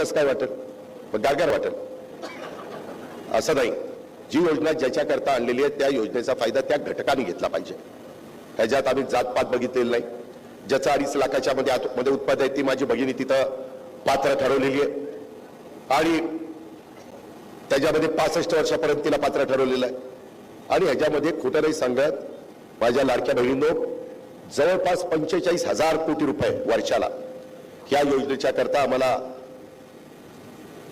कस काय वाटेल? गारगार वाटेल. असं नाही. जी योजना ज्याच्याकरता आणलेली आहे त्या योजनेचा फायदा त्या घटकाने घेतला पाहिजे. त्याच्यात आम्ही जातपात बघितलेलं नाही. ज्याचा अडीच लाखाच्या मध्ये आत- मध्ये उत्पादन आहे ती माझी भगिनी तिथं पात्र ठरवलेली आहे. आणि त्याच्यामध्ये पासष्ट वर्षापर्यंत तिला पात्र ठरवलेलं आहे. आणि ह्याच्यामध्ये खोटं नाही सांगत माझ्या लाडक्या बहिणींनो जवळपास पंचेचाळीस हजार कोटी रुपये वर्षाला. या योजनेच्या करता आम्हाला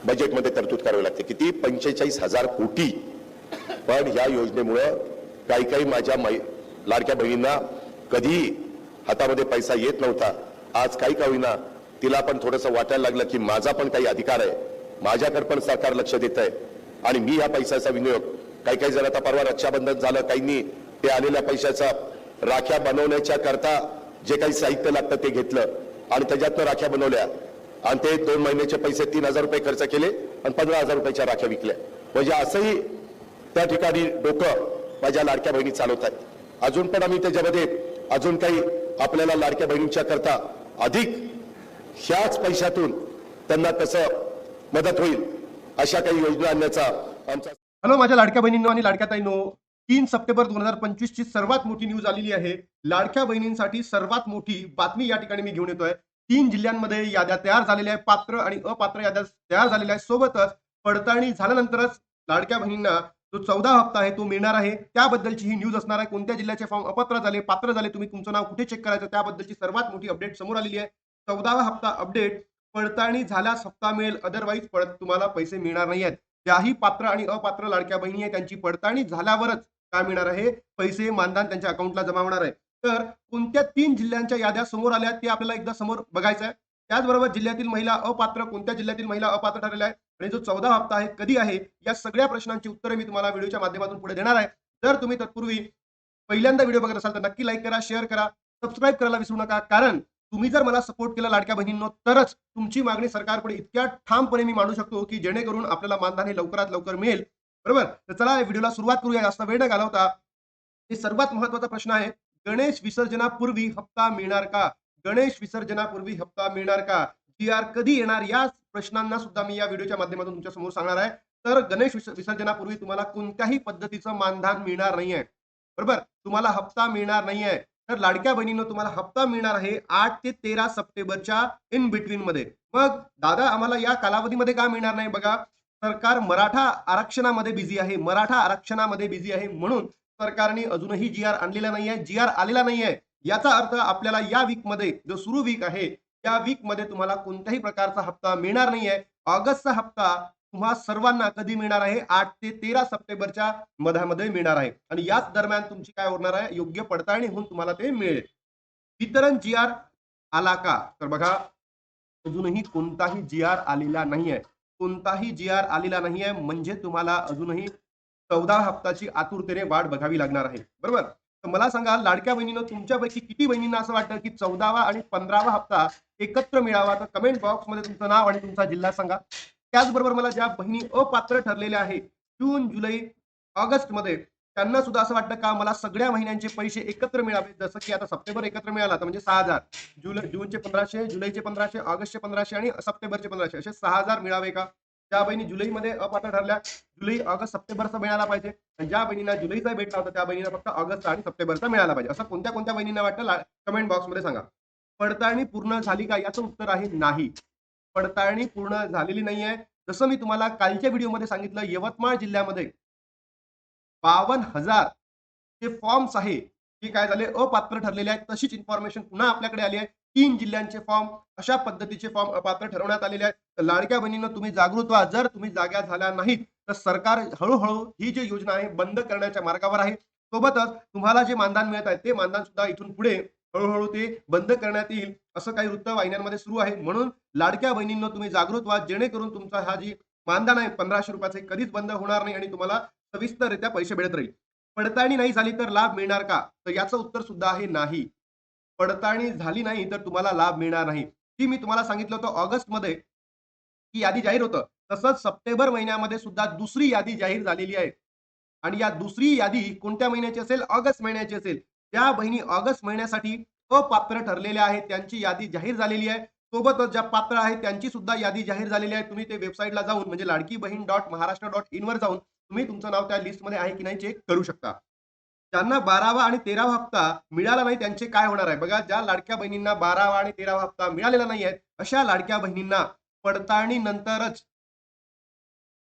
बजेटमध्ये तरतूद करावी लागते. किती? पंचेचाळीस हजार कोटी. पण ह्या योजनेमुळं काही काही माझ्या मै लाडक्या बहिणींना कधी हातामध्ये पैसा येत नव्हता. आज काही का होईना तिला पण थोडंसं वाटायला लागलं की माझा पण काही अधिकार आहे. माझ्याकडे पण सरकार लक्ष देत आहे आणि मी ह्या पैशाचा विनियोग काही काही जण आता परवा रक्षाबंधन झालं काहींनी ते आलेल्या पैशाचा राख्या बनवण्याच्या करता जे काही साहित्य लागतं ते घेतलं. आणि त्याच्यातनं राख्या बनवल्या. आणि ते दोन महिन्याचे पैसे तीन हजार रुपये खर्च केले आणि पंधरा हजार रुपयाच्या राख्या विकल्या. म्हणजे असंही त्या ठिकाणी डोकं माझ्या लाडक्या बहिणी चालवत आहेत. अजून पण आम्ही त्याच्यामध्ये अजून काही आपल्याला लाडक्या बहिणींच्या करता अधिक ह्याच पैशातून त्यांना कसं मदत होईल अशा काही योजना आणण्याचा आमचा हॅलो माझ्या लाडक्या बहिणींनो आणि लाडक्या ताईनो तीन सप्टेंबर दोन हजार पंचवीस ची सर्वात मोठी न्यूज आलेली आहे. लाडक्या बहिणींसाठी सर्वात मोठी बातमी या ठिकाणी मी घेऊन येतोय. तीन जिल्ह्यांमध्ये याद्या तयार झालेल्या आहेत. पात्र आणि अपात्र याद्या तयार झालेल्या आहेत. सोबतच पडताळणी झाल्यानंतरच लाडक्या बहिणींना जो चौदा हप्ता आहे तो मिळणार आहे. त्याबद्दलची ही न्यूज असणार आहे. कोणत्या जिल्ह्याचे फॉर्म अपात्र झाले पात्र झाले तुम्ही तुमचं नाव कुठे चेक करायचं? त्याबद्दलची सर्वात मोठी अपडेट समोर आलेली आहे. चौदावा हप्ता अपडेट पडताळणी झाल्यास हप्ता मिळेल. अदरवाईज पडत तुम्हाला पैसे मिळणार नाही आहेत. ज्याही पात्र आणि अपात्र लाडक्या बहिणी आहे त्यांची पडताळणी झाल्यावरच काय मिळणार आहे? पैसे मानधन त्यांच्या अकाउंटला जमा होणार आहे. तर कोणत्या तीन जिल्ह्यांच्या याद्या समोर आल्या ते आपल्याला एकदा समोर बघायचं आहे. त्याचबरोबर जिल्ह्यातील महिला अपात्र कोणत्या जिल्ह्यातील महिला अपात्र ठरलेल्या आहेत? आणि जो चौदा हप्ता आहे कधी आहे? या सगळ्या प्रश्नांची उत्तरे मी तुम्हाला व्हिडिओच्या माध्यमातून पुढे देणार आहे. जर तुम्ही तत्पूर्वी पहिल्यांदा व्हिडिओ बघत असाल तर नक्की लाईक करा शेअर करा सबस्क्राईब करायला विसरू नका. कारण तुम्ही जर मला सपोर्ट केला लाडक्या बहिणींनो तरच तुमची मागणी सरकारकडे इतक्या ठामपणे मी मांडू शकतो की जेणेकरून आपल्याला मानधन हे लवकरात लवकर मिळेल. बरोबर? तर चला व्हिडिओला सुरुवात करूया. जास्त वेळ न घालवता हे सर्वात महत्त्वाचा प्रश्न आहे. गणेश विसर्जनापूर्वी हप्ता मिळणार का? गणेश विसर्जनापूर्वी हप्ता मिळणार का? जी आर कधी येणार? या प्रश्नांना सुद्धा मी या व्हिडिओच्या माध्यमातून तुमच्यासमोर सांगणार आहे. तर गणेश विसर्जनापूर्वी तुम्हाला कोणत्याही पद्धतीचं मानधन मिळणार नाहीये. बरोबर? तुम्हाला हप्ता मिळणार नाहीये. तर लाडक्या बहिणीनं तुम्हाला हप्ता मिळणार आहे आठ ते तेरा सप्टेंबरच्या इन बिटवीन मध्ये. मग दादा आम्हाला या कालावधीमध्ये का मिळणार नाही बघा? सरकार मराठा आरक्षणामध्ये बिझी आहे. मराठा आरक्षणामध्ये बिझी आहे म्हणून सरकारने अजूनही जी आर आणलेला नाहीये. जी आर आलेला नाहीये. याचा अर्थ आपल्याला या वीकमध्ये जो सुरू वीक आहे या वीकमध्ये तुम्हाला कोणत्याही प्रकारचा हप्ता मिळणार नाहीये. ऑगस्टचा हप्ता तुम्हा सर्वांना कधी मिळणार आहे? आठ ते तेरा सप्टेंबरच्या मधामध्ये मिळणार आहे. आणि याच दरम्यान तुमची काय होणार आहे? योग्य पडताळणी होऊन तुम्हाला ते मिळेल. वितरण जी आर आला का? तर बघा अजूनही कोणताही जी आर आलेला नाहीये. कोणताही जी आर आलेला नाहीये. म्हणजे तुम्हाला अजूनही चौदा हप्ताची आतुरतेने वाट बघावी लागणार आहे. बरोबर? तर मला सांगा लाडक्या बहिणीनं तुमच्यापैकी किती बहिणींना असं वाटतं की चौदावा आणि पंधरावा हप्ता एकत्र मिळावा? तर कमेंट बॉक्समध्ये तुमचं नाव आणि तुमचा जिल्हा सांगा. त्याचबरोबर मला ज्या बहिणी अपात्र ठरलेल्या आहेत जून जुलै ऑगस्टमध्ये त्यांना सुद्धा असं वाटतं का मला सगळ्या महिन्यांचे पैसे एकत्र मिळावे? जसं की आता सप्टेंबर एकत्र मिळाला तर म्हणजे सहा हजार. जुलै जूनचे पंधराशे जुलैचे पंधराशे ऑगस्टचे पंधराशे आणि सप्टेंबरचे पंधराशे असे सहा हजार मिळावे का? ज्या बहिणी जुलैमध्ये अपात्र ठरल्या जुलै ऑगस्ट सप्टेंबरचा मिळाला पाहिजे. आणि ज्या बहिणींना जुलैचा भेटला होता त्या बहिणीला फक्त ऑगस्ट आणि सप्टेंबरचा मिळाला पाहिजे. असं कोणत्या कोणत्या बहिणींना वाटतं? कमेंट बॉक्समध्ये सांगा. पडताळणी पूर्ण झाली का? याचं उत्तर आहे नाही. पडताळणी पूर्ण झालेली नाहीये. जसं मी तुम्हाला कालच्या व्हिडिओमध्ये सांगितलं यवतमाळ जिल्ह्यामध्ये बावन्न हजार जे फॉर्म्स आहे. ते काय झाले? अपात्र ठरलेले आहेत. तशीच इन्फॉर्मेशन पुन्हा आपल्याकडे आली आहे. तीन जिल्ह्यांचे फॉर्म अशा पद्धतीचे फॉर्म अपात्र ठरवण्यात आलेले आहेत. तर लाडक्या बहिणीनं तुम्ही जागृत व्हा. जर तुम्ही जाग्या झाल्या नाहीत तर सरकार हळूहळू ही जी योजना आहे बंद करण्याच्या मार्गावर आहे. सोबतच तुम्हाला जे मानधन मिळत आहे ते मानधन सुद्धा इथून पुढे हळूहळू ते बंद करण्यात येईल असं काही वृत्त वाहिन्यांमध्ये सुरू आहे. म्हणून लाडक्या बहिणींना तुम्ही जागृत व्हा. जेणेकरून तुमचा हा जी मानधन आहे पंधराशे रुपयाचे कधीच बंद होणार नाही आणि तुम्हाला सविस्तररित्या पैसे मिळत राहील. पडताळणी नाही झाली तर लाभ मिळणार का? तर याचं उत्तर सुद्धा आहे नाही. पडताळणी झाली नाही तर तुम्हाला लाभ मिळणार नाही. ती मी तुम्हाला सांगितलं होतं ऑगस्टमध्ये ही यादी जाहीर होतं. तसंच सप्टेंबर महिन्यामध्ये सुद्धा दुसरी यादी जाहीर झालेली आहे. आणि या दुसरी यादी कोणत्या महिन्याची असेल? ऑगस्ट महिन्याची असेल. त्या बहिणी ऑगस्ट महिन्यासाठी अपात्र ठरलेल्या आहेत. त्यांची यादी जाहीर झालेली आहे. सोबतच ज्या पात्र आहेत त्यांची सुद्धा यादी जाहीर झालेली आहे. तुम्ही ते वेबसाईटला जाऊन म्हणजे Ladki Bahin dot Maharashtra dot in वर जाऊन तुम्ही तुमचं नाव त्या लिस्टमध्ये आहे की नाही चेक करू शकता. ज्यांना बारावा आणि तेरावा हप्ता मिळाला नाही त्यांचे काय होणार आहे? बघा ज्या लाडक्या बहिणींना बारावा आणि तेरावा हप्ता मिळालेला नाही आहे अशा लाडक्या बहिणींना पडताळणी नंतरच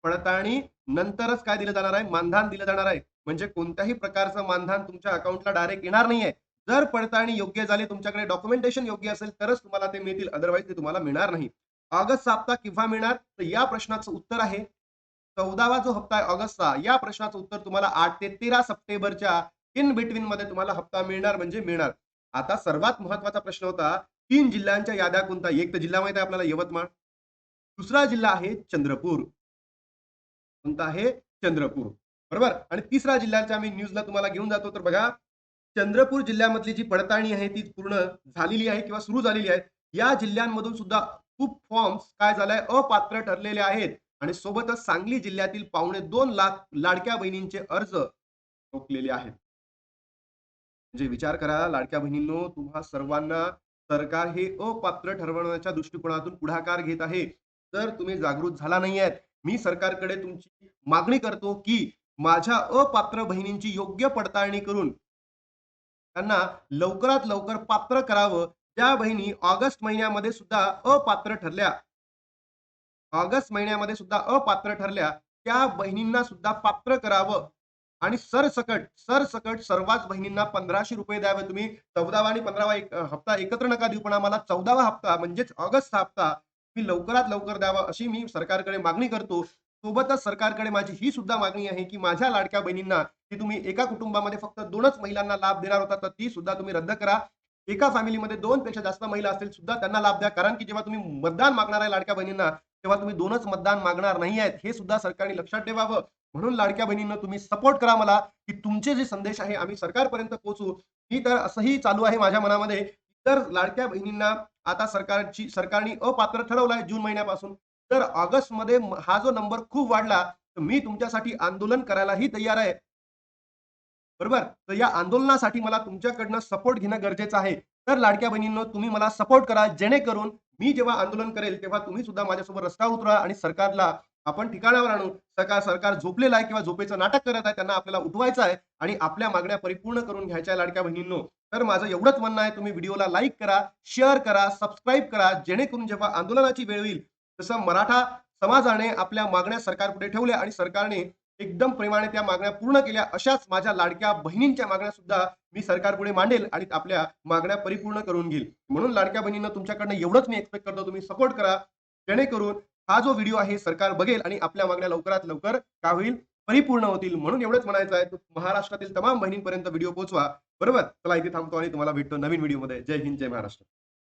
पडताळणी नंतरच काय दिलं जाणार आहे? मानधन दिलं जाणार आहे. म्हणजे कोणत्याही प्रकारचं मानधन तुमच्या अकाउंटला डायरेक्ट येणार नाहीये. जर पडताळणी योग्य झाली तुमच्याकडे डॉक्युमेंटेशन योग्य असेल तरच तुम्हाला ते मिळतील. अदरवाईज ते तुम्हाला मिळणार नाही. ऑगस्ट हप्ता केव्हा मिळणार? तर या प्रश्नाचं उत्तर आहे. चौदावा जो हप्ता आहे ऑगस्टचा या प्रश्नाचं उत्तर तुम्हाला आठ ते तेरा सप्टेंबरच्या इन बिटवीन मध्ये तुम्हाला हप्ता मिळणार म्हणजे मिळणार. आता सर्वात महत्त्वाचा प्रश्न होता तीन जिल्ह्यांच्या याद्या कोणता एक तर जिल्हा माहिती आहे आपल्याला यवतमाळ. दुसरा जिल्हा आहे चंद्रपूर. कोणता आहे? चंद्रपूर. बरोबर? आणि तिसरा जिल्ह्याच्या मी न्यूजला तुम्हाला घेऊन जातो तर बघा चंद्रपूर जिल्ह्यामधली जी पडताळणी आहे ती पूर्ण झालेली आहे किंवा सुरू झालेली आहे. या जिल्ह्यांमधून सुद्धा खूप फॉर्म्स काय झालाय? अपात्र ठरलेले आहेत. आणि सोबतच सांगली जिल्ह्यातील पावणे दोन लाख लाडक्या बहिणींचे अर्ज रोखलेले आहेत. म्हणजे विचार करा लाडक्या बहिणींनो तुम्हा सर्वांना सरकार हे अपात्र ठरवण्याच्या दृष्टिकोनातून पुढाकार घेत आहे. तर तुम्ही जागृत झाला नाही आहेत मी सरकारकडे तुमची मागणी करतो की माझ्या अपात्र बहिणींची योग्य पडताळणी करून त्यांना लवकरात लवकर पात्र करावं. त्या बहिणी ऑगस्ट महिन्यामध्ये सुद्धा अपात्र ठरल्या ऑगस्ट महिन्यामध्ये सुद्धा अपात्र ठरल्या त्या बहिणींना सुद्धा पात्र करावं. आणि सरसकट सरसकट सर्वच बहिणींना पंधराशे रुपये द्यावे तुम्ही. चौदावा आणि पंधरावा एक हप्ता एकत्र नका देऊ पण आम्हाला चौदावा हप्ता म्हणजेच ऑगस्टचा हप्ता मी लवकरात लवकर द्यावा अशी मी सरकारकडे मागणी करतो. सोबतच सरकारकडे माझी ही सुद्धा मागणी आहे की माझ्या लाडक्या बहिणींना की तुम्ही एका कुटुंबामध्ये फक्त दोनच महिलांना लाभ देणार होता तर ती सुद्धा तुम्ही रद्द करा. एका फॅमिलीमध्ये दोन पेक्षा जास्त महिला असतील सुद्धा त्यांना लाभ द्या. कारण की जेव्हा तुम्ही मतदान मागणार आहे लाडक्या बहिणींना तेव्हा तुम्ही दोनच मतदान मागणार नाही आहेत हे सुद्धा सरकारने लक्षात ठेवावं. म्हणून लाडक्या बहिणींना तुम्ही सपोर्ट करा मला की तुमचे जे संदेश आहे आम्ही सरकारपर्यंत पोहोचू. मी तर असंही चालू आहे माझ्या मनामध्ये. तर लाडक्या बहिणींना आता सरकारची सरकारने अपात्र ठरवलाय जून महिन्यापासून. तर ऑगस्टमध्ये हा जो नंबर खूप वाढला तर मी तुमच्यासाठी आंदोलन करायलाही तयार आहे. बरोबर? तर या आंदोलनासाठी मला तुमच्याकडनं सपोर्ट घेणं गरजेचं आहे. तर लाडक्या बहिणींनो तुम्ही मला सपोर्ट करा जेणेकरून मी जेव्हा आंदोलन करेल तेव्हा तुम्ही सुद्धा माझ्यासोबत रस्ता उतरा आणि सरकारला आपण ठिकाणावर आणू. सरकार सरकार झोपलेलं आहे किंवा झोपेचं नाटक करत आहे त्यांना आपल्याला उठवायचं आहे आणि आपल्या मागण्या परिपूर्ण करून घ्यायच्या लाडक्या बहिणींनो. तर माझं एवढंच म्हणणं आहे तुम्ही व्हिडिओला लाईक करा शेअर करा सबस्क्राईब करा जेणेकरून जेव्हा आंदोलनाची वेळ येईल तसं मराठा समाजाने आपल्या मागण्या सरकार पुढे ठेवल्या आणि सरकारने एकदम प्रेमाने त्या मागण्या पूर्ण केल्या. अशाच माझ्या लाडक्या बहिणींच्या मागण्या सुद्धा मी सरकारपुढे मांडेल आणि आपल्या मागण्या परिपूर्ण करून घेईल. म्हणून लाडक्या बहिणींना तुमच्याकडनं एवढंच मी एक्सपेक्ट करतो. तुम्ही सपोर्ट करा. जेणेकरून हा जो व्हिडिओ आहे सरकार बघेल आणि आपल्या मागण्या लवकरात लवकर का होईल? परिपूर्ण होतील. म्हणून एवढंच म्हणायचं आहे. महाराष्ट्रातील तमाम बहिणींपर्यंत व्हिडिओ पोहोचवा. बरोबर? चला इथे थांबतो आणि तुम्हाला भेटतो नवीन व्हिडिओमध्ये जय हिंद जय महाराष्ट्र.